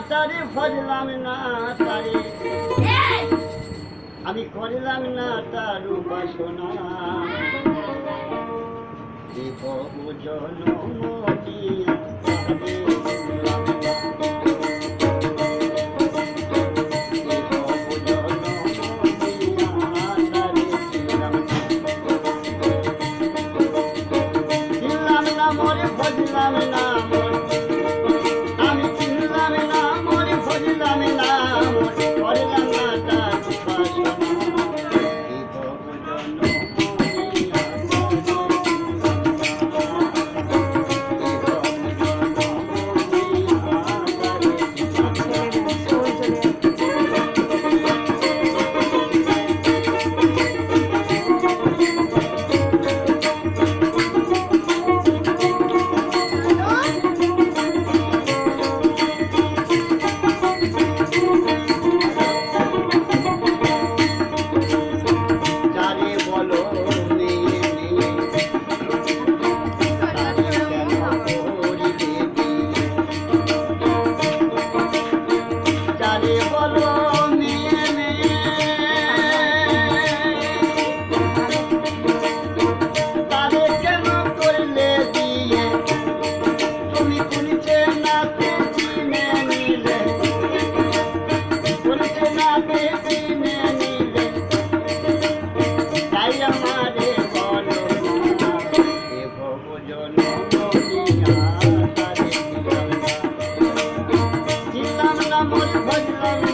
তারি ফজলাম না তারি আমি করলাম না তার উপাসনা। জীব জনমতি মন ভজলাম